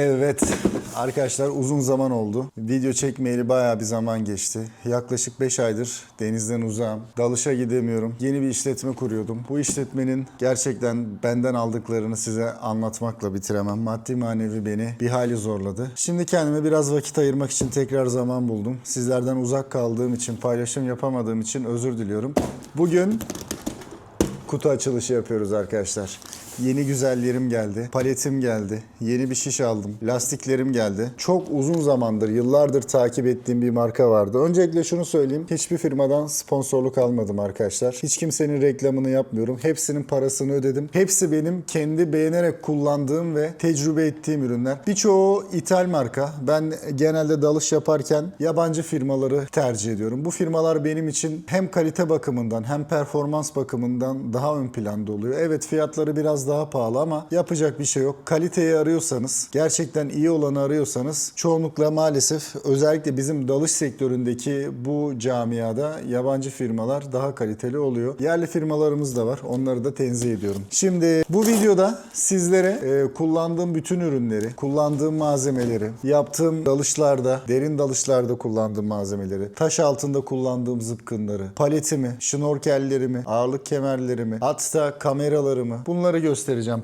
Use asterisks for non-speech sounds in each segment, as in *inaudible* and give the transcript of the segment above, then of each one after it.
Evet arkadaşlar uzun zaman oldu. Video çekmeyeli bayağı bir zaman geçti. Yaklaşık 5 aydır denizden uzağım. Dalışa gidemiyorum. Yeni bir işletme kuruyordum. Bu işletmenin gerçekten benden aldıklarını size anlatmakla bitiremem. Maddi manevi beni bir hayli zorladı. Şimdi kendime biraz vakit ayırmak için tekrar zaman buldum. Sizlerden uzak kaldığım için, paylaşım yapamadığım için özür diliyorum. Bugün kutu açılışı yapıyoruz arkadaşlar. Yeni güzellerim geldi. Paletim geldi. Yeni bir şiş aldım. Lastiklerim geldi. Çok uzun zamandır, yıllardır takip ettiğim bir marka vardı. Öncelikle şunu söyleyeyim. Hiçbir firmadan sponsorluk almadım arkadaşlar. Hiç kimsenin reklamını yapmıyorum. Hepsinin parasını ödedim. Hepsi benim kendi beğenerek kullandığım ve tecrübe ettiğim ürünler. Birçoğu ithal marka. Ben genelde dalış yaparken yabancı firmaları tercih ediyorum. Bu firmalar benim için hem kalite bakımından hem performans bakımından daha ön planda oluyor. Evet fiyatları biraz daha pahalı ama yapacak bir şey yok. Kaliteyi arıyorsanız, gerçekten iyi olanı arıyorsanız çoğunlukla maalesef özellikle bizim dalış sektöründeki bu camiada yabancı firmalar daha kaliteli oluyor. Yerli firmalarımız da var. Onları da tenzih ediyorum. Şimdi bu videoda sizlere e, kullandığım bütün ürünleri, kullandığım malzemeleri, yaptığım dalışlarda, derin dalışlarda kullandığım malzemeleri, taş altında kullandığım zıpkınları, paletimi, şnorkellerimi, ağırlık kemerlerimi, hatta kameralarımı bunları göstereceğim,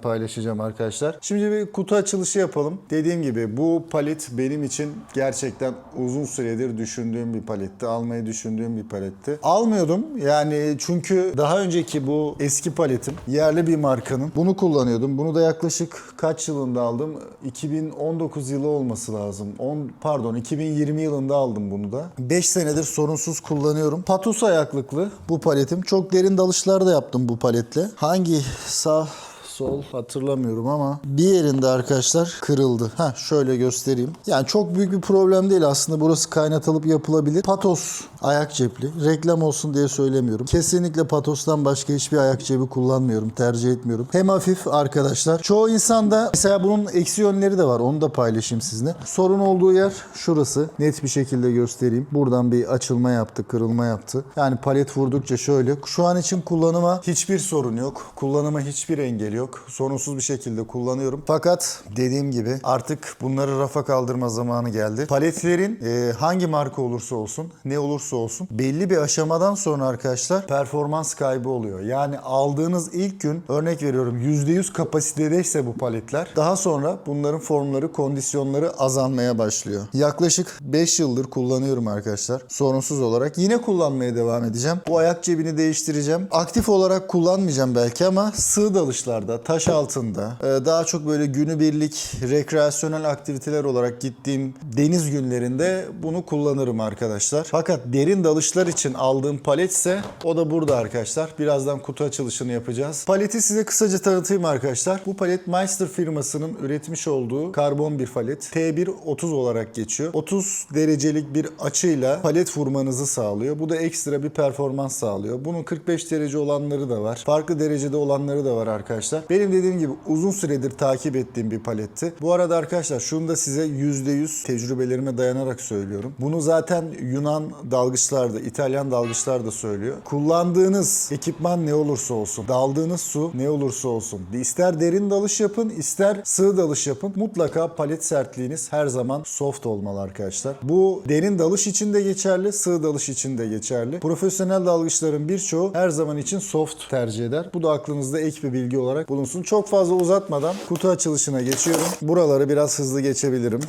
paylaşacağım arkadaşlar. Şimdi bir kutu açılışı yapalım. Dediğim gibi bu palet benim için gerçekten uzun süredir düşündüğüm bir paletti. Almayı düşündüğüm bir paletti. Almıyordum yani çünkü daha önceki bu eski paletim yerli bir markanın. Bunu kullanıyordum. Bunu da yaklaşık kaç yılında aldım? 2019 yılı olması lazım. 10 pardon 2020 yılında aldım bunu da. 5 senedir sorunsuz kullanıyorum. Patos ayaklıklı bu paletim. Çok derin dalışlar da yaptım bu paletle. Hangi sağ sol hatırlamıyorum ama bir yerinde arkadaşlar kırıldı. Ha şöyle göstereyim. Yani çok büyük bir problem değil aslında. Burası kaynatılıp yapılabilir. Patos ayak cepli. Reklam olsun diye söylemiyorum. Kesinlikle Patos'tan başka hiçbir ayak cebi kullanmıyorum. Tercih etmiyorum. Hem hafif arkadaşlar. Çoğu insanda mesela bunun eksi yönleri de var. Onu da paylaşayım sizinle. Sorun olduğu yer şurası. Net bir şekilde göstereyim. Buradan bir açılma yaptı, kırılma yaptı. Yani palet vurdukça şöyle. Şu an için kullanıma hiçbir sorun yok. Kullanıma hiçbir engel yok. Sorunsuz bir şekilde kullanıyorum. Fakat dediğim gibi artık bunları rafa kaldırma zamanı geldi. Paletlerin e, hangi marka olursa olsun, ne olursa olsun belli bir aşamadan sonra arkadaşlar performans kaybı oluyor. Yani aldığınız ilk gün örnek veriyorum %100 kapasitedeyse bu paletler daha sonra bunların formları, kondisyonları azalmaya başlıyor. Yaklaşık 5 yıldır kullanıyorum arkadaşlar. Sorunsuz olarak. Yine kullanmaya devam edeceğim. Bu ayak cebini değiştireceğim. Aktif olarak kullanmayacağım belki ama sığ dalışlarda, taş altında, e, daha çok böyle günübirlik rekreasyonel aktiviteler olarak gittiğim deniz günlerinde bunu kullanırım arkadaşlar. Fakat derin dalışlar için aldığım palet ise o da burada arkadaşlar. Birazdan kutu açılışını yapacağız. Paleti size kısaca tanıtayım arkadaşlar. Bu palet Meister firmasının üretmiş olduğu karbon bir palet. T1 30 olarak geçiyor. 30 derecelik bir açıyla palet vurmanızı sağlıyor. Bu da ekstra bir performans sağlıyor. Bunun 45 derece olanları da var. Farklı derecede olanları da var arkadaşlar. Benim dediğim gibi uzun süredir takip ettiğim bir paletti. Bu arada arkadaşlar şunu da size %100 tecrübelerime dayanarak söylüyorum. Bunu zaten Yunan dalgıçlar da, İtalyan dalgıçlar da söylüyor. Kullandığınız ekipman ne olursa olsun, daldığınız su ne olursa olsun. İster derin dalış yapın, ister sığ dalış yapın. Mutlaka palet sertliğiniz her zaman soft olmalı arkadaşlar. Bu derin dalış için de geçerli, sığ dalış için de geçerli. Profesyonel dalgıçların birçoğu her zaman için soft tercih eder. Bu da aklınızda ek bir bilgi olarak bulunsun. Çok fazla uzatmadan kutu açılışına geçiyorum. Buraları biraz hızlı geçebilirim.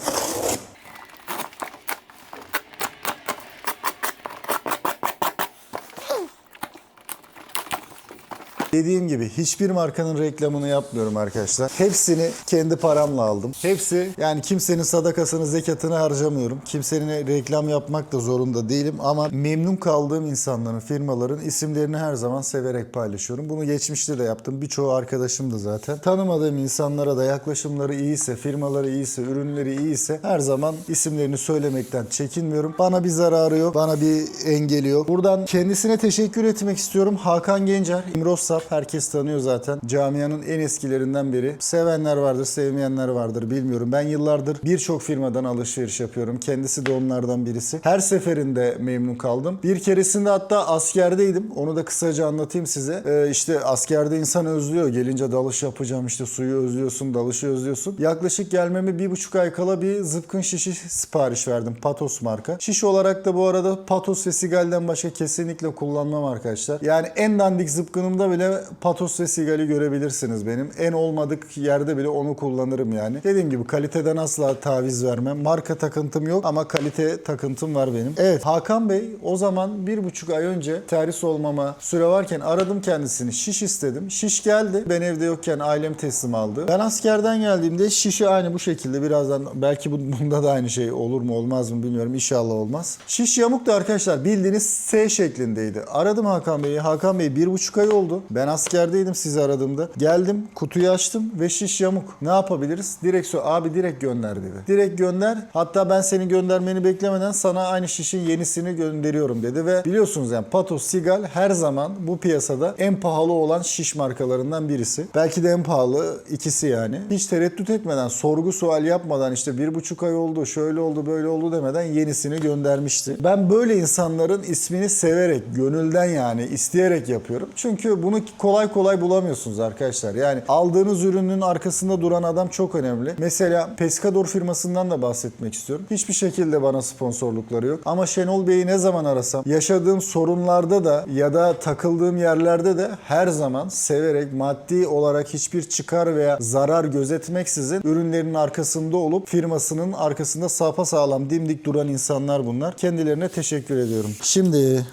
Dediğim gibi hiçbir markanın reklamını yapmıyorum arkadaşlar. Hepsini kendi paramla aldım. Hepsi yani kimsenin sadakasını, zekatını harcamıyorum. Kimsenin reklam yapmak da zorunda değilim ama memnun kaldığım insanların, firmaların isimlerini her zaman severek paylaşıyorum. Bunu geçmişte de yaptım. Birçoğu arkadaşım da zaten. Tanımadığım insanlara da yaklaşımları iyiyse, firmaları iyiyse, ürünleri iyiyse her zaman isimlerini söylemekten çekinmiyorum. Bana bir zararı yok, bana bir engeli yok. Buradan kendisine teşekkür etmek istiyorum. Hakan Gencer, İmrosa kasap. Herkes tanıyor zaten. Camianın en eskilerinden biri. Sevenler vardır, sevmeyenler vardır bilmiyorum. Ben yıllardır birçok firmadan alışveriş yapıyorum. Kendisi de onlardan birisi. Her seferinde memnun kaldım. Bir keresinde hatta askerdeydim. Onu da kısaca anlatayım size. Ee, işte askerde insan özlüyor. Gelince dalış yapacağım işte suyu özlüyorsun, dalışı özlüyorsun. Yaklaşık gelmeme bir buçuk ay kala bir zıpkın şişi sipariş verdim. Patos marka. Şiş olarak da bu arada Patos ve Sigal'den başka kesinlikle kullanmam arkadaşlar. Yani en dandik zıpkınımda bile Patos ve Sigal'i görebilirsiniz benim. En olmadık yerde bile onu kullanırım yani. Dediğim gibi kaliteden asla taviz vermem. Marka takıntım yok ama kalite takıntım var benim. Evet Hakan Bey o zaman bir buçuk ay önce terhis olmama süre varken aradım kendisini. Şiş istedim. Şiş geldi. Ben evde yokken ailem teslim aldı. Ben askerden geldiğimde şişi aynı bu şekilde birazdan belki bu- *laughs* bunda da aynı şey olur mu olmaz mı bilmiyorum. İnşallah olmaz. Şiş yamuktu arkadaşlar. Bildiğiniz S şeklindeydi. Aradım Hakan Bey'i. Hakan Bey bir buçuk ay oldu. Ben askerdeydim sizi aradığımda. Geldim kutuyu açtım ve şiş yamuk. Ne yapabiliriz? Direkt sor. Abi direkt gönder dedi. Direkt gönder. Hatta ben senin göndermeni beklemeden sana aynı şişin yenisini gönderiyorum dedi ve biliyorsunuz yani Patos Sigal her zaman bu piyasada en pahalı olan şiş markalarından birisi. Belki de en pahalı ikisi yani. Hiç tereddüt etmeden, sorgu sual yapmadan işte bir buçuk ay oldu, şöyle oldu, böyle oldu demeden yenisini göndermişti. Ben böyle insanların ismini severek, gönülden yani isteyerek yapıyorum. Çünkü bunu kolay kolay bulamıyorsunuz arkadaşlar. Yani aldığınız ürünün arkasında duran adam çok önemli. Mesela Pescador firmasından da bahsetmek istiyorum. Hiçbir şekilde bana sponsorlukları yok. Ama Şenol Bey'i ne zaman arasam, yaşadığım sorunlarda da ya da takıldığım yerlerde de her zaman severek maddi olarak hiçbir çıkar veya zarar gözetmeksizin ürünlerinin arkasında olup firmasının arkasında sapa sağlam dimdik duran insanlar bunlar. Kendilerine teşekkür ediyorum. Şimdi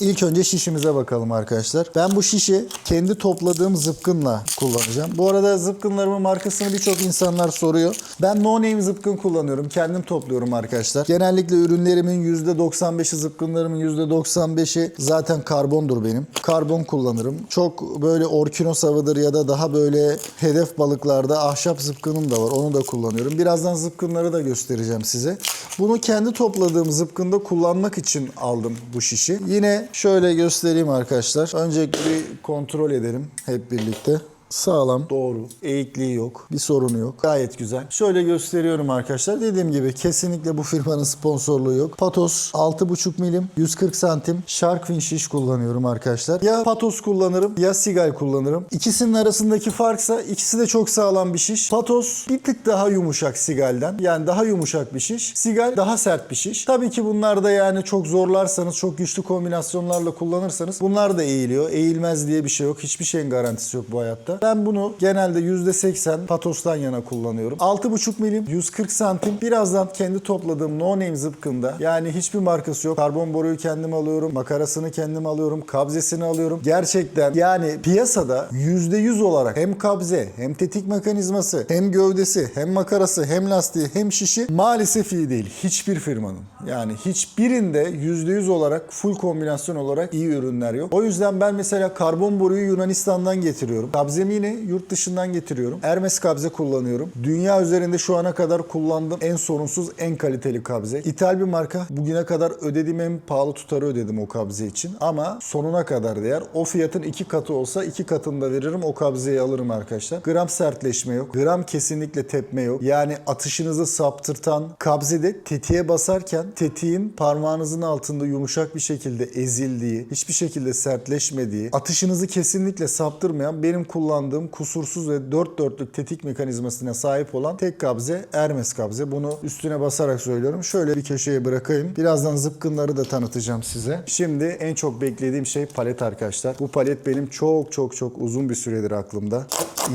İlk önce şişimize bakalım arkadaşlar. Ben bu şişi kendi topladığım zıpkınla kullanacağım. Bu arada zıpkınlarımın markasını birçok insanlar soruyor. Ben no name zıpkın kullanıyorum. Kendim topluyorum arkadaşlar. Genellikle ürünlerimin %95'i zıpkınlarımın %95'i zaten karbondur benim. Karbon kullanırım. Çok böyle orkinos avıdır ya da daha böyle hedef balıklarda ahşap zıpkınım da var. Onu da kullanıyorum. Birazdan zıpkınları da göstereceğim size. Bunu kendi topladığım zıpkında kullanmak için aldım bu şişi. Yine şöyle göstereyim arkadaşlar. Öncelikle bir kontrol edelim hep birlikte. Sağlam, doğru, eğikliği yok, bir sorunu yok. Gayet güzel. Şöyle gösteriyorum arkadaşlar. Dediğim gibi kesinlikle bu firmanın sponsorluğu yok. Patos 6,5 milim, 140 santim Sharkfin şiş kullanıyorum arkadaşlar. Ya Patos kullanırım ya Sigal kullanırım. İkisinin arasındaki farksa ikisi de çok sağlam bir şiş. Patos bir tık daha yumuşak Sigal'den. Yani daha yumuşak bir şiş. Sigal daha sert bir şiş. Tabii ki bunlar da yani çok zorlarsanız, çok güçlü kombinasyonlarla kullanırsanız bunlar da eğiliyor. Eğilmez diye bir şey yok. Hiçbir şeyin garantisi yok bu hayatta. Ben bunu genelde %80 Patos'tan yana kullanıyorum. 6,5 milim, 140 santim. Birazdan kendi topladığım no name zıpkında yani hiçbir markası yok. Karbon boruyu kendim alıyorum. Makarasını kendim alıyorum. Kabzesini alıyorum. Gerçekten yani piyasada %100 olarak hem kabze hem tetik mekanizması hem gövdesi hem makarası hem lastiği hem şişi maalesef iyi değil. Hiçbir firmanın. Yani hiçbirinde %100 olarak full kombinasyon olarak iyi ürünler yok. O yüzden ben mesela karbon boruyu Yunanistan'dan getiriyorum. Kabzemi yine yurt dışından getiriyorum. Hermes kabze kullanıyorum. Dünya üzerinde şu ana kadar kullandığım en sorunsuz, en kaliteli kabze. İthal bir marka. Bugüne kadar ödediğim en pahalı tutarı ödedim o kabze için. Ama sonuna kadar değer. O fiyatın iki katı olsa iki katını da veririm. O kabzeyi alırım arkadaşlar. Gram sertleşme yok. Gram kesinlikle tepme yok. Yani atışınızı saptırtan kabzede tetiğe basarken tetiğin parmağınızın altında yumuşak bir şekilde ezildiği, hiçbir şekilde sertleşmediği, atışınızı kesinlikle saptırmayan benim kullandığım kusursuz ve dört dörtlük tetik mekanizmasına sahip olan tek kabze Hermes kabze. Bunu üstüne basarak söylüyorum. Şöyle bir köşeye bırakayım. Birazdan zıpkınları da tanıtacağım size. Şimdi en çok beklediğim şey palet arkadaşlar. Bu palet benim çok çok çok uzun bir süredir aklımda.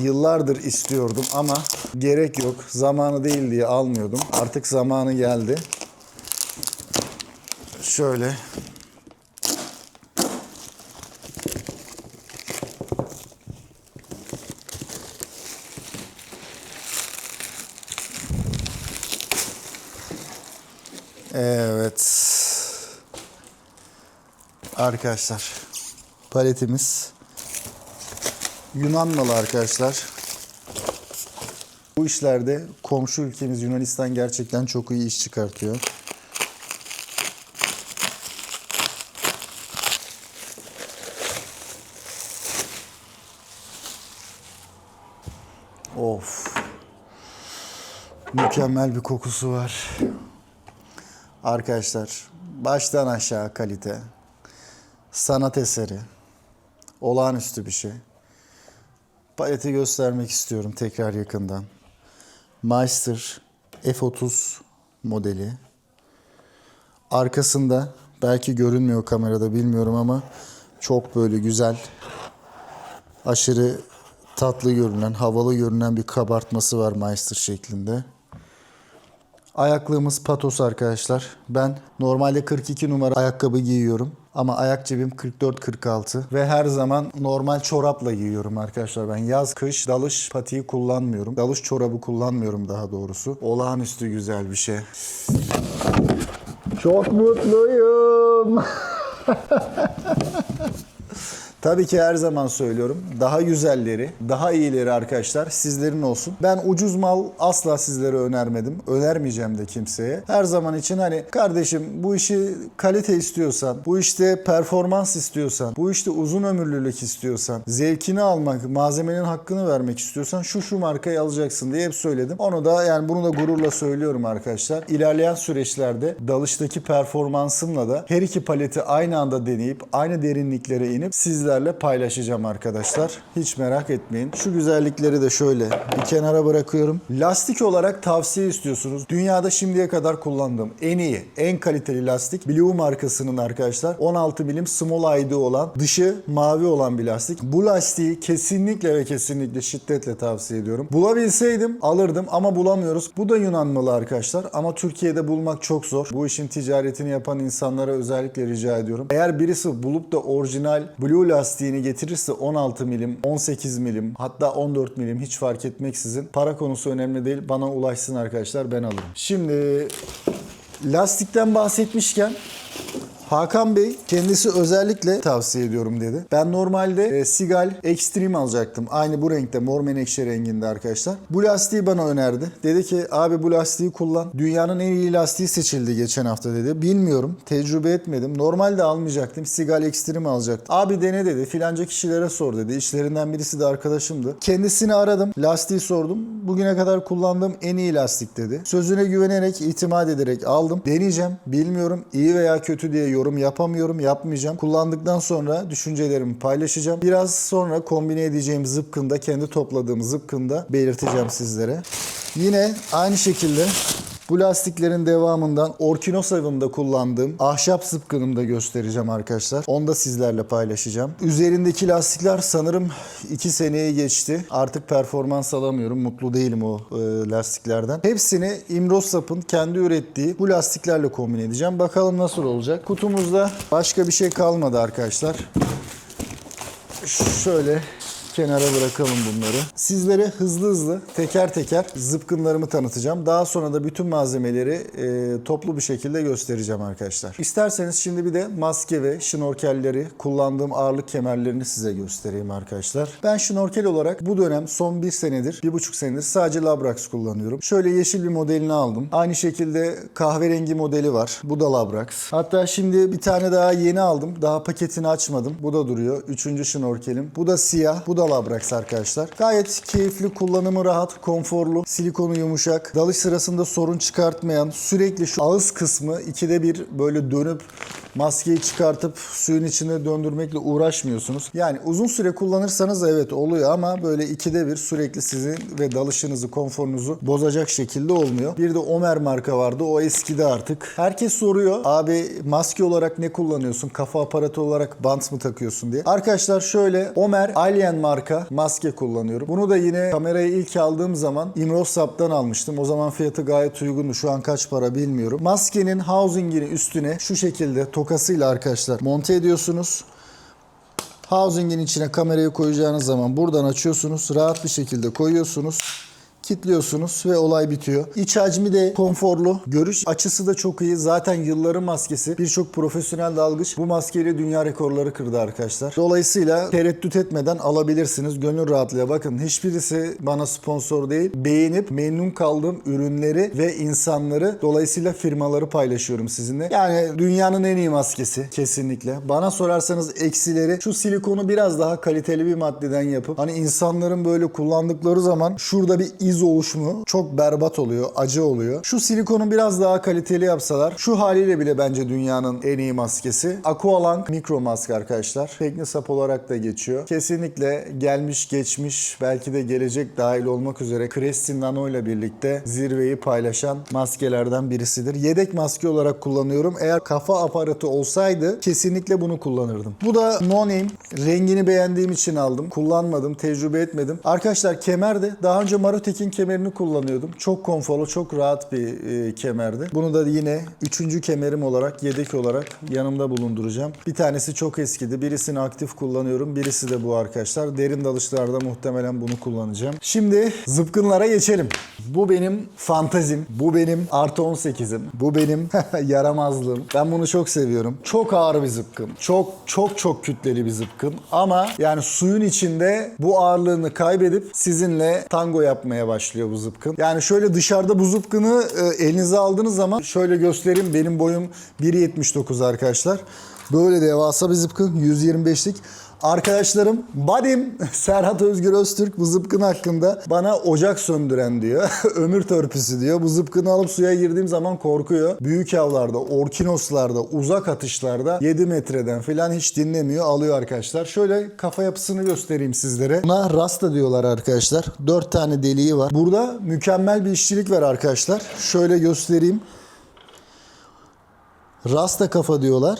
Yıllardır istiyordum ama gerek yok. Zamanı değil diye almıyordum. Artık zamanı geldi. Şöyle Evet. Arkadaşlar paletimiz Yunan malı arkadaşlar. Bu işlerde komşu ülkemiz Yunanistan gerçekten çok iyi iş çıkartıyor. Of. Mükemmel bir kokusu var. Arkadaşlar baştan aşağı kalite. Sanat eseri. Olağanüstü bir şey. Paleti göstermek istiyorum tekrar yakından. Meister F30 modeli. Arkasında belki görünmüyor kamerada bilmiyorum ama çok böyle güzel aşırı tatlı görünen, havalı görünen bir kabartması var Meister şeklinde. Ayaklığımız patos arkadaşlar. Ben normalde 42 numara ayakkabı giyiyorum. Ama ayak cebim 44-46 ve her zaman normal çorapla giyiyorum arkadaşlar. Ben yaz, kış, dalış patiği kullanmıyorum. Dalış çorabı kullanmıyorum daha doğrusu. Olağanüstü güzel bir şey. Çok mutluyum. *laughs* Tabii ki her zaman söylüyorum. Daha güzelleri, daha iyileri arkadaşlar sizlerin olsun. Ben ucuz mal asla sizlere önermedim. Önermeyeceğim de kimseye. Her zaman için hani kardeşim bu işi kalite istiyorsan, bu işte performans istiyorsan, bu işte uzun ömürlülük istiyorsan, zevkini almak, malzemenin hakkını vermek istiyorsan şu şu markayı alacaksın diye hep söyledim. Onu da yani bunu da gururla söylüyorum arkadaşlar. İlerleyen süreçlerde dalıştaki performansımla da her iki paleti aynı anda deneyip aynı derinliklere inip sizlerle paylaşacağım arkadaşlar. Hiç merak etmeyin. Şu güzellikleri de şöyle bir kenara bırakıyorum. Lastik olarak tavsiye istiyorsunuz. Dünyada şimdiye kadar kullandığım en iyi, en kaliteli lastik Blue markasının arkadaşlar 16 milim small ID olan, dışı mavi olan bir lastik. Bu lastiği kesinlikle ve kesinlikle şiddetle tavsiye ediyorum. Bulabilseydim alırdım ama bulamıyoruz. Bu da Yunan malı arkadaşlar ama Türkiye'de bulmak çok zor. Bu işin ticaretini yapan insanlara özellikle rica ediyorum. Eğer birisi bulup da orijinal Blue lastiğini getirirse 16 milim, 18 milim hatta 14 milim hiç fark etmeksizin para konusu önemli değil. Bana ulaşsın arkadaşlar ben alırım. Şimdi lastikten bahsetmişken Hakan Bey kendisi özellikle tavsiye ediyorum dedi. Ben normalde e, Sigal Extreme alacaktım. Aynı bu renkte mor menekşe renginde arkadaşlar. Bu lastiği bana önerdi. Dedi ki abi bu lastiği kullan. Dünyanın en iyi lastiği seçildi geçen hafta dedi. Bilmiyorum. Tecrübe etmedim. Normalde almayacaktım. Sigal Extreme alacaktım. Abi dene dedi. Filanca kişilere sor dedi. İşlerinden birisi de arkadaşımdı. Kendisini aradım. Lastiği sordum. Bugüne kadar kullandığım en iyi lastik dedi. Sözüne güvenerek, itimat ederek aldım. Deneyeceğim. Bilmiyorum. iyi veya kötü diye yorum yapamıyorum, yapmayacağım. Kullandıktan sonra düşüncelerimi paylaşacağım. Biraz sonra kombine edeceğim zıpkında, kendi topladığım zıpkında belirteceğim sizlere. Yine aynı şekilde bu lastiklerin devamından Orkinos avında kullandığım ahşap zıpkınımı da göstereceğim arkadaşlar. Onu da sizlerle paylaşacağım. Üzerindeki lastikler sanırım 2 seneye geçti. Artık performans alamıyorum. Mutlu değilim o e, lastiklerden. Hepsini Imrosap'ın kendi ürettiği bu lastiklerle kombin edeceğim. Bakalım nasıl olacak. Kutumuzda başka bir şey kalmadı arkadaşlar. Şöyle kenara bırakalım bunları. Sizlere hızlı hızlı teker teker zıpkınlarımı tanıtacağım. Daha sonra da bütün malzemeleri e, toplu bir şekilde göstereceğim arkadaşlar. İsterseniz şimdi bir de maske ve şnorkelleri, kullandığım ağırlık kemerlerini size göstereyim arkadaşlar. Ben şnorkel olarak bu dönem son bir senedir, bir buçuk senedir sadece Labrax kullanıyorum. Şöyle yeşil bir modelini aldım. Aynı şekilde kahverengi modeli var. Bu da Labrax. Hatta şimdi bir tane daha yeni aldım. Daha paketini açmadım. Bu da duruyor. Üçüncü şnorkelim. Bu da siyah. Bu da Labrax arkadaşlar. Gayet keyifli, kullanımı rahat, konforlu, silikonu yumuşak, dalış sırasında sorun çıkartmayan, sürekli şu ağız kısmı ikide bir böyle dönüp maskeyi çıkartıp suyun içine döndürmekle uğraşmıyorsunuz. Yani uzun süre kullanırsanız evet oluyor ama böyle ikide bir sürekli sizin ve dalışınızı, konforunuzu bozacak şekilde olmuyor. Bir de Omer marka vardı. O eskidi artık. Herkes soruyor. Abi maske olarak ne kullanıyorsun? Kafa aparatı olarak bant mı takıyorsun diye. Arkadaşlar şöyle Omer Alien marka maske kullanıyorum. Bunu da yine kamerayı ilk aldığım zaman Imrosap'tan almıştım. O zaman fiyatı gayet uygundu. Şu an kaç para bilmiyorum. Maskenin housing'ini üstüne şu şekilde tokasıyla arkadaşlar monte ediyorsunuz. Housing'in içine kamerayı koyacağınız zaman buradan açıyorsunuz. Rahat bir şekilde koyuyorsunuz. Kilitliyorsunuz ve olay bitiyor. İç hacmi de konforlu. Görüş açısı da çok iyi. Zaten yılların maskesi. Birçok profesyonel dalgıç bu maskeyle dünya rekorları kırdı arkadaşlar. Dolayısıyla tereddüt etmeden alabilirsiniz. Gönül rahatlığıyla bakın hiçbirisi bana sponsor değil. Beğenip memnun kaldığım ürünleri ve insanları dolayısıyla firmaları paylaşıyorum sizinle. Yani dünyanın en iyi maskesi kesinlikle. Bana sorarsanız eksileri şu silikonu biraz daha kaliteli bir maddeden yapıp hani insanların böyle kullandıkları zaman şurada bir iz oluşumu çok berbat oluyor, acı oluyor. Şu silikonu biraz daha kaliteli yapsalar şu haliyle bile bence dünyanın en iyi maskesi. Aqualang mikro maske arkadaşlar. Teknisap olarak da geçiyor. Kesinlikle gelmiş geçmiş belki de gelecek dahil olmak üzere Crestin Nano ile birlikte zirveyi paylaşan maskelerden birisidir. Yedek maske olarak kullanıyorum. Eğer kafa aparatı olsaydı kesinlikle bunu kullanırdım. Bu da no name. Rengini beğendiğim için aldım. Kullanmadım, tecrübe etmedim. Arkadaşlar kemer de daha önce Marotek'in kemerini kullanıyordum. Çok konforlu, çok rahat bir e, kemerdi. Bunu da yine üçüncü kemerim olarak, yedek olarak yanımda bulunduracağım. Bir tanesi çok eskidi. Birisini aktif kullanıyorum. Birisi de bu arkadaşlar. Derin dalışlarda muhtemelen bunu kullanacağım. Şimdi zıpkınlara geçelim. Bu benim fantazim. Bu benim artı 18'im. Bu benim *laughs* yaramazlığım. Ben bunu çok seviyorum. Çok ağır bir zıpkın. Çok çok çok kütleli bir zıpkın. Ama yani suyun içinde bu ağırlığını kaybedip sizinle tango yapmaya başlıyor bu zıpkın. Yani şöyle dışarıda bu zıpkını e, elinize aldığınız zaman şöyle göstereyim. Benim boyum 1.79 arkadaşlar. Böyle devasa bir zıpkın 125'lik. Arkadaşlarım Badim Serhat Özgür Öztürk bu zıpkın hakkında bana ocak söndüren diyor. *laughs* Ömür törpüsü diyor. Bu zıpkını alıp suya girdiğim zaman korkuyor. Büyük avlarda, orkinoslarda, uzak atışlarda 7 metreden falan hiç dinlemiyor. Alıyor arkadaşlar. Şöyle kafa yapısını göstereyim sizlere. Buna rasta diyorlar arkadaşlar. 4 tane deliği var. Burada mükemmel bir işçilik var arkadaşlar. Şöyle göstereyim. Rasta kafa diyorlar.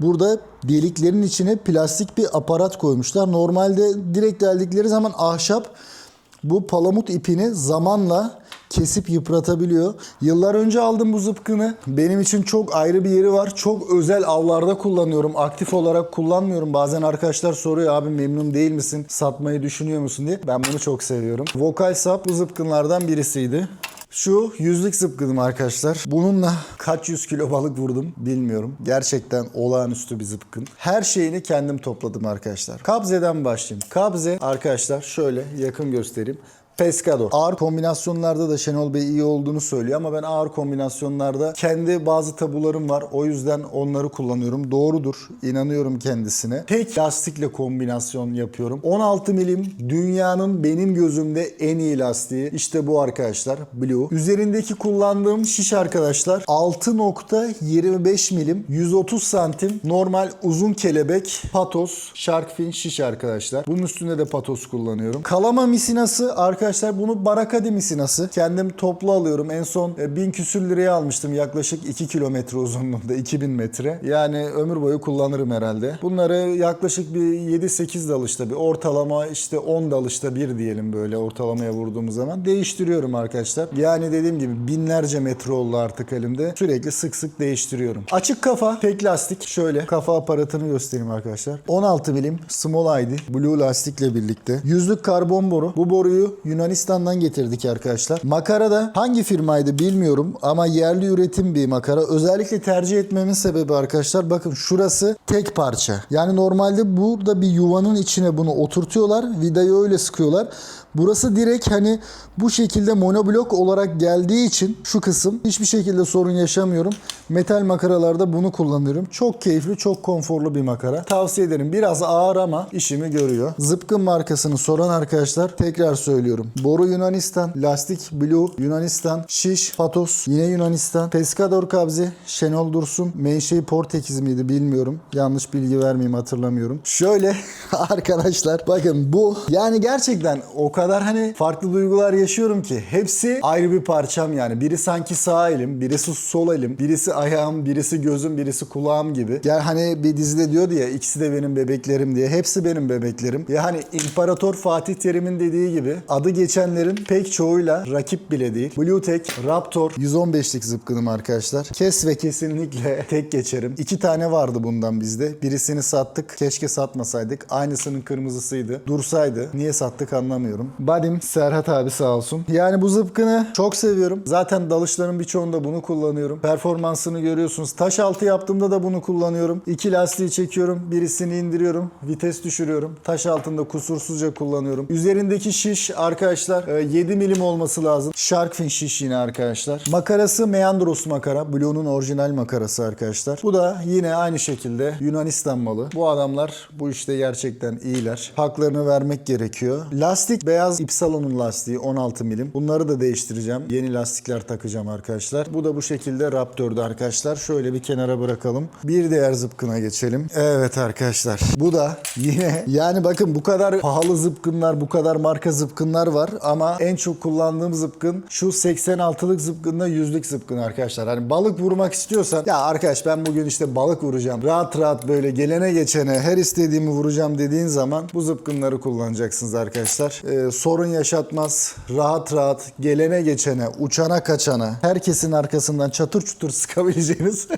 Burada deliklerin içine plastik bir aparat koymuşlar. Normalde direkt geldikleri zaman ahşap bu palamut ipini zamanla kesip yıpratabiliyor. Yıllar önce aldım bu zıpkını. Benim için çok ayrı bir yeri var. Çok özel avlarda kullanıyorum. Aktif olarak kullanmıyorum. Bazen arkadaşlar soruyor abi memnun değil misin? Satmayı düşünüyor musun diye. Ben bunu çok seviyorum. Vokal Sap bu zıpkınlardan birisiydi. Şu yüzlük zıpkınım arkadaşlar. Bununla kaç yüz kilo balık vurdum bilmiyorum. Gerçekten olağanüstü bir zıpkın. Her şeyini kendim topladım arkadaşlar. Kabze'den başlayayım. Kabze arkadaşlar şöyle yakın göstereyim. Pescador. Ağır kombinasyonlarda da Şenol Bey iyi olduğunu söylüyor ama ben ağır kombinasyonlarda kendi bazı tabularım var. O yüzden onları kullanıyorum. Doğrudur. İnanıyorum kendisine. Tek lastikle kombinasyon yapıyorum. 16 milim dünyanın benim gözümde en iyi lastiği. İşte bu arkadaşlar. Blue. Üzerindeki kullandığım şiş arkadaşlar 6.25 milim 130 santim normal uzun kelebek patos shark fin şiş arkadaşlar. Bunun üstünde de patos kullanıyorum. Kalama misinası arkadaşlar bunu barakadi misinası. Kendim toplu alıyorum. En son e, 1000 küsür liraya almıştım. Yaklaşık 2 kilometre uzunluğunda 2000 metre. Yani ömür boyu kullanırım herhalde. Bunları yaklaşık bir 7-8 dalışta bir ortalama işte 10 dalışta bir diyelim böyle ortalamaya vurduğumuz zaman değiştiriyorum arkadaşlar. Yani dediğim gibi binlerce metre oldu artık elimde. Sürekli sık sık değiştiriyorum. Açık kafa tek lastik. Şöyle kafa aparatını göstereyim arkadaşlar. 16 milim small ID blue lastikle birlikte. Yüzlük karbon boru. Bu boruyu Yunanistan'dan getirdik arkadaşlar. Makara da hangi firmaydı bilmiyorum ama yerli üretim bir makara. Özellikle tercih etmemin sebebi arkadaşlar bakın şurası tek parça. Yani normalde burada bir yuvanın içine bunu oturtuyorlar. Vidayı öyle sıkıyorlar. Burası direkt hani bu şekilde monoblok olarak geldiği için şu kısım hiçbir şekilde sorun yaşamıyorum. Metal makaralarda bunu kullanıyorum. Çok keyifli, çok konforlu bir makara. Tavsiye ederim. Biraz ağır ama işimi görüyor. Zıpkın markasını soran arkadaşlar tekrar söylüyorum. Boru Yunanistan, lastik Blue Yunanistan, şiş Patos yine Yunanistan, Pescador Kabze, Şenol Dursun, menşei Portekiz miydi bilmiyorum. Yanlış bilgi vermeyeyim hatırlamıyorum. Şöyle *laughs* arkadaşlar bakın bu yani gerçekten o kadar hani farklı duygular yaşıyorum ki hepsi ayrı bir parçam yani. Biri sanki sağ elim, birisi sol elim, birisi ayağım, birisi gözüm, birisi kulağım gibi. Yani hani bir dizide diyordu ya ikisi de benim bebeklerim diye. Hepsi benim bebeklerim. Yani İmparator Fatih Terim'in dediği gibi adı geçenlerin pek çoğuyla rakip bile değil. Bluetech Raptor 115'lik zıpkınım arkadaşlar. Kes ve kesinlikle *laughs* tek geçerim. İki tane vardı bundan bizde. Birisini sattık. Keşke satmasaydık. Aynısının kırmızısıydı. Dursaydı. Niye sattık anlamıyorum. Badim Serhat abi sağ olsun. Yani bu zıpkını çok seviyorum. Zaten dalışların birçoğunda bunu kullanıyorum. Performansını görüyorsunuz. Taş altı yaptığımda da bunu kullanıyorum. İki lastiği çekiyorum. Birisini indiriyorum. Vites düşürüyorum. Taş altında kusursuzca kullanıyorum. Üzerindeki şiş arkadaşlar e, 7 milim olması lazım. Shark fin şiş yine arkadaşlar. Makarası Meandros makara. Blue'nun orijinal makarası arkadaşlar. Bu da yine aynı şekilde Yunanistan malı. Bu adamlar bu işte gerçekten iyiler. Haklarını vermek gerekiyor. Lastik beyaz Ipsalon'un lastiği 16 milim. Bunları da değiştireceğim. Yeni lastikler takacağım arkadaşlar. Bu da bu şekilde Raptor'da arkadaşlar. Şöyle bir kenara bırakalım. Bir diğer zıpkına geçelim. Evet arkadaşlar. Bu da yine yani bakın bu kadar pahalı zıpkınlar, bu kadar marka zıpkınlar var ama en çok kullandığım zıpkın şu 86'lık zıpkınla 100'lük zıpkın arkadaşlar. Hani balık vurmak istiyorsan ya arkadaş ben bugün işte balık vuracağım. Rahat rahat böyle gelene geçene her istediğimi vuracağım dediğin zaman bu zıpkınları kullanacaksınız arkadaşlar. Ee, sorun yaşatmaz. Rahat rahat gelene geçene, uçana kaçana, herkesin arkasından çatır çutur *laughs* sıkabileceğiniz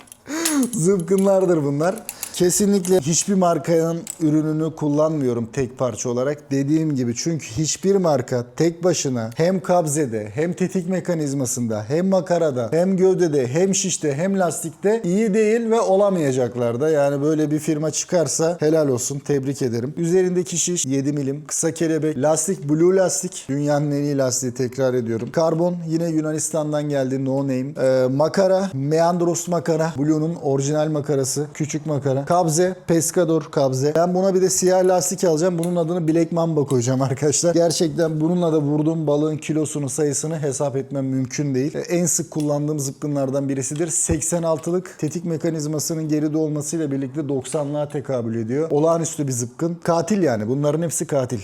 *laughs* zıpkınlardır bunlar. Kesinlikle hiçbir markanın ürününü kullanmıyorum tek parça olarak. Dediğim gibi çünkü hiçbir marka tek başına hem kabzede hem tetik mekanizmasında hem makarada hem gövdede hem şişte hem lastikte iyi değil ve olamayacaklar da. Yani böyle bir firma çıkarsa helal olsun tebrik ederim. Üzerindeki şiş 7 milim. Kısa kelebek. Lastik blue lastik. Dünyanın en iyi lastiği tekrar ediyorum. Karbon yine Yunanistan'dan geldi no name. Ee, makara Meandros makara. Blue'nun orijinal makarası. Küçük makara. Kabze, Pescador kabze. Ben buna bir de siyah lastik alacağım. Bunun adını Black Mamba koyacağım arkadaşlar. Gerçekten bununla da vurduğum balığın kilosunu, sayısını hesap etmem mümkün değil. En sık kullandığım zıpkınlardan birisidir. 86'lık tetik mekanizmasının geride olmasıyla birlikte 90'lığa tekabül ediyor. Olağanüstü bir zıpkın. Katil yani. Bunların hepsi katil.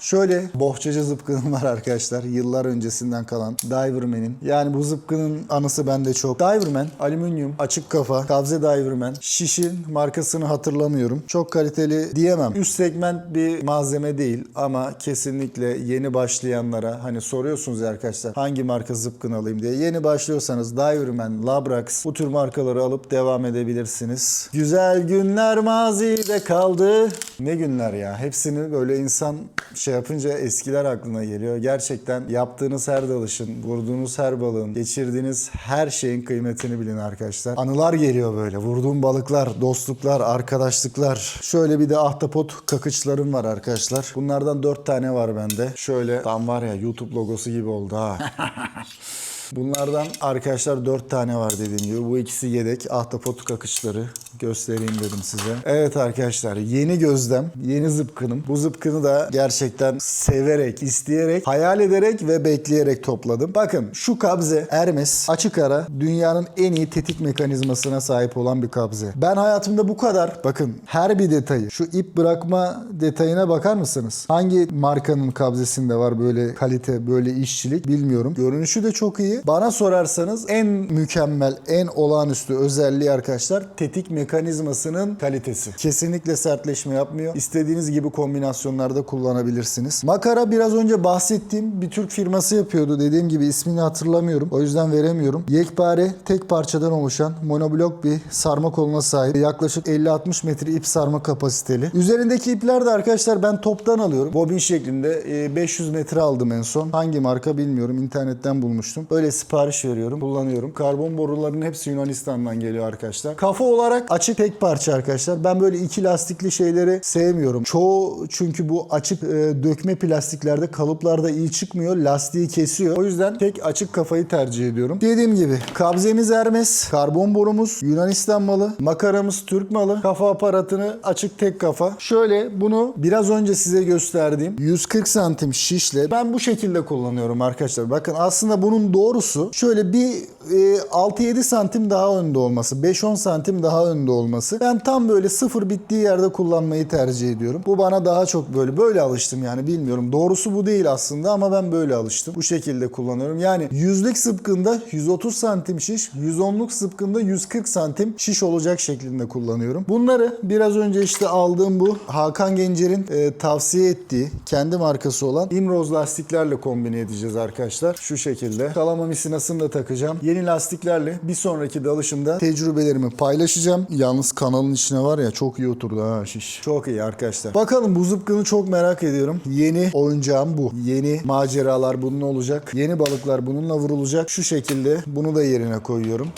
Şöyle bohçacı zıpkınım var arkadaşlar. Yıllar öncesinden kalan Diverman'in. Yani bu zıpkının anısı bende çok. Diverman, alüminyum, açık kafa, kabze Diverman. Şişin markasını hatırlamıyorum. Çok kaliteli diyemem. Üst segment bir malzeme değil ama kesinlikle yeni başlayanlara hani soruyorsunuz arkadaşlar hangi marka zıpkın alayım diye. Yeni başlıyorsanız Diverman, Labrax bu tür markaları alıp devam edebilirsiniz. Güzel günler mazide kaldı. Ne günler ya. Hepsini böyle insan şey yapınca eskiler aklına geliyor. Gerçekten yaptığınız her dalışın, vurduğunuz her balığın, geçirdiğiniz her şeyin kıymetini bilin arkadaşlar. Anılar geliyor böyle. Vurduğum balıklar, dostluklar, arkadaşlıklar. Şöyle bir de ahtapot kakıçlarım var arkadaşlar. Bunlardan dört tane var bende. Şöyle tam var ya YouTube logosu gibi oldu ha. *laughs* Bunlardan arkadaşlar 4 tane var dediğim gibi. Bu ikisi yedek. Ahtapot kakışları göstereyim dedim size. Evet arkadaşlar yeni gözlem, yeni zıpkınım. Bu zıpkını da gerçekten severek, isteyerek, hayal ederek ve bekleyerek topladım. Bakın şu kabze Hermes açık ara dünyanın en iyi tetik mekanizmasına sahip olan bir kabze. Ben hayatımda bu kadar bakın her bir detayı şu ip bırakma detayına bakar mısınız? Hangi markanın kabzesinde var böyle kalite, böyle işçilik bilmiyorum. Görünüşü de çok iyi. Bana sorarsanız en mükemmel, en olağanüstü özelliği arkadaşlar tetik mekanizmasının kalitesi. Kesinlikle sertleşme yapmıyor. İstediğiniz gibi kombinasyonlarda kullanabilirsiniz. Makara biraz önce bahsettiğim bir Türk firması yapıyordu. Dediğim gibi ismini hatırlamıyorum. O yüzden veremiyorum. Yekpare tek parçadan oluşan monoblok bir sarma koluna sahip. Yaklaşık 50-60 metre ip sarma kapasiteli. Üzerindeki ipler de arkadaşlar ben toptan alıyorum. Bobin şeklinde e, 500 metre aldım en son. Hangi marka bilmiyorum. İnternetten bulmuştum. Böyle sipariş veriyorum. Kullanıyorum. Karbon boruların hepsi Yunanistan'dan geliyor arkadaşlar. Kafa olarak açık tek parça arkadaşlar. Ben böyle iki lastikli şeyleri sevmiyorum. Çoğu çünkü bu açık e, dökme plastiklerde kalıplarda iyi çıkmıyor. Lastiği kesiyor. O yüzden tek açık kafayı tercih ediyorum. Dediğim gibi kabzemiz Hermes, karbon borumuz Yunanistan malı, makaramız Türk malı, kafa aparatını açık tek kafa. Şöyle bunu biraz önce size gösterdiğim 140 santim şişle ben bu şekilde kullanıyorum arkadaşlar. Bakın aslında bunun doğru doğrusu şöyle bir e, 6-7 santim daha önde olması, 5-10 santim daha önde olması. Ben tam böyle sıfır bittiği yerde kullanmayı tercih ediyorum. Bu bana daha çok böyle böyle alıştım yani bilmiyorum. Doğrusu bu değil aslında ama ben böyle alıştım. Bu şekilde kullanıyorum. Yani yüzlük sıpkında 130 santim şiş, 110'luk sıpkında 140 santim şiş olacak şeklinde kullanıyorum. Bunları biraz önce işte aldığım bu Hakan Gencer'in e, tavsiye ettiği kendi markası olan Imroz lastiklerle kombine edeceğiz arkadaşlar. Şu şekilde. Kalama misinasını da takacağım. Yeni lastiklerle bir sonraki dalışımda tecrübelerimi paylaşacağım. Yalnız kanalın içine var ya çok iyi oturdu ha şiş. Çok iyi arkadaşlar. Bakalım bu zıpkını çok merak ediyorum. Yeni oyuncağım bu. Yeni maceralar bunun olacak. Yeni balıklar bununla vurulacak. Şu şekilde bunu da yerine koyuyorum.